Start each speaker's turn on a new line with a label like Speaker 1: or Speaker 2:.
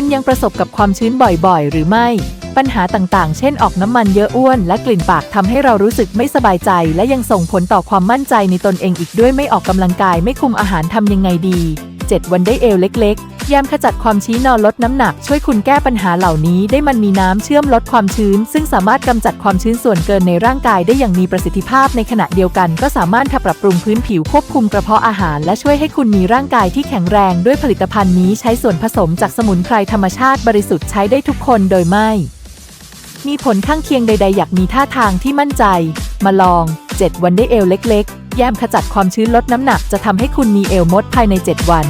Speaker 1: คุณยังประสบกับความชื้นบ่อยๆ หรือไม่ ปัญหาต่างๆ เช่นออกน้ำมันเยอะอ้วน และกลิ่นปากทำให้เรารู้สึกไม่สบายใจ และยังส่งผลต่อความมั่นใจในตนเองอีกด้วยไม่ออกกำลังกายไม่คุมอาหารทำยังไงดี 7 วันได้เอวเล็ก ๆ ยามขจัดความชี้นอนลดน้ำหนักช่วยคุณแก้ปัญหาเหล่านี้ได้มันมีน้ำเชื่อมลดความชื้น ซึ่งสามารถกำจัดความชื้นส่วนเกินในร่างกายได้อย่างมีประสิทธิภาพในขณะเดียวกัน ก็สามารถปรับปรุงพื้นผิวควบคุมกระเพาะอาหาร และช่วยให้คุณมีร่างกายที่แข็งแรง ด้วยผลิตภัณฑ์นี้ใช้ส่วนผสมจากสมุนไพรธรรมชาติบริสุทธิ์ใช้ได้ทุกคนโดยไม่ มีผลข้างเคียงใด ๆ อยากมีท่าทางที่มั่นใจ มาลอง 7 วันได้เอวเล็ก ๆ แยมขจัดความชื้นลดน้ำหนักจะทำให้คุณมีเอวมดภายใน 7 วัน